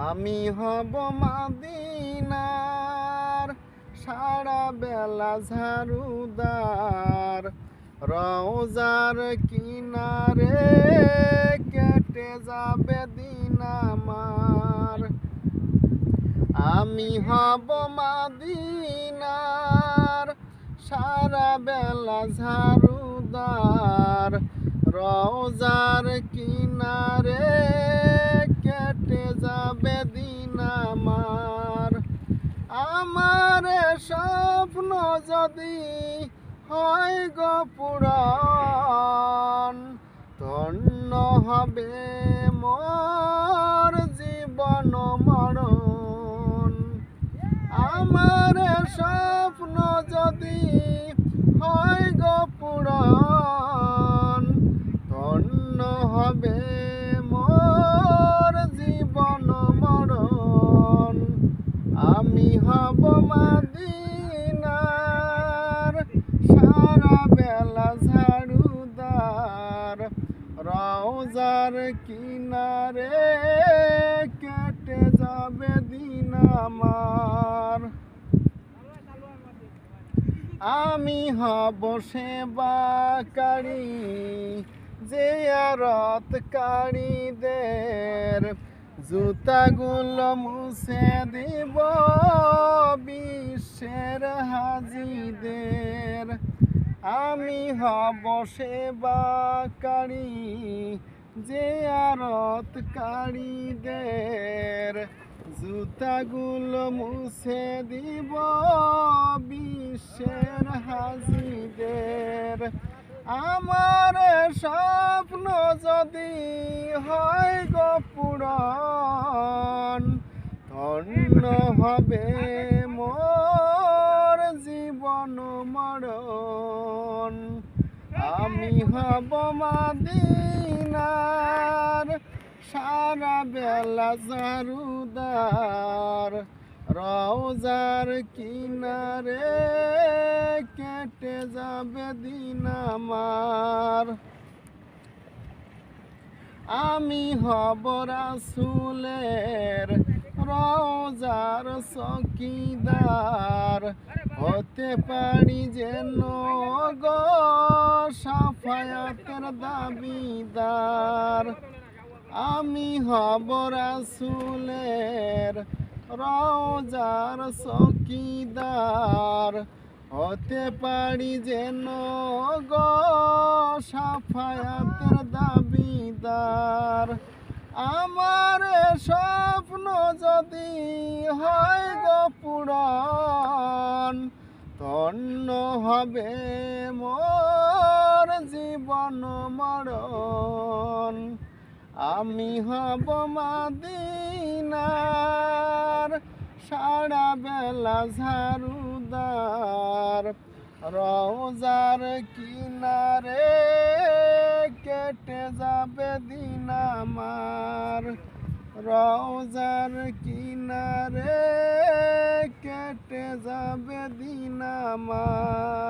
আমি হব মাদিনার সারা বেলা ঝাড়ুদার। রওজার কিনারে কেটে যাবে দিন আমার। আমি হব মাদিনার সারা বেলা ঝাড়ুদার। রওজার কিনারে আমার স্বপ্ন যদি হয় গো পুরাণ ধন্য হবে মোর জীবন মরণ। আমার রওজার কিনারে কেটে যাবে দিন আমার। আমি হব সেবাকারী, যে রথকারীদের জুতাগুলো মুছে দিব বিশ্বের হাজিদের। আমি হব সেবাকারী যে আরতকারীদের জুতাগুলো মুছে দিব বিশ্বের হাজিদের। আমার স্বপ্ন যদি হয় গো পুরাণ, ধন্য হবে। হব মাদিনার, সারা বেলা জারুদার, রওজার কিনারে কেটে যাবে দিন আমার। আমি হব রাসুলের রওজার চকিদার, হতে পারি যেন গো সাফায়াতের দাবিদার। আমি হব রাসুলের রওজার চকিদার হতে পারি যেন গো সাফায়াতের দাবিদার। আমার স্বপ্ন যদি হয় গো ধন্য হবে মোর মরণ। আমি হব মাদিনার সারা বেলা ঝাড়ুদার। রওজার কিনারে কেটে যাবে দিন আমার। রওজার কিনারে কেটে যাবে দিন আমার।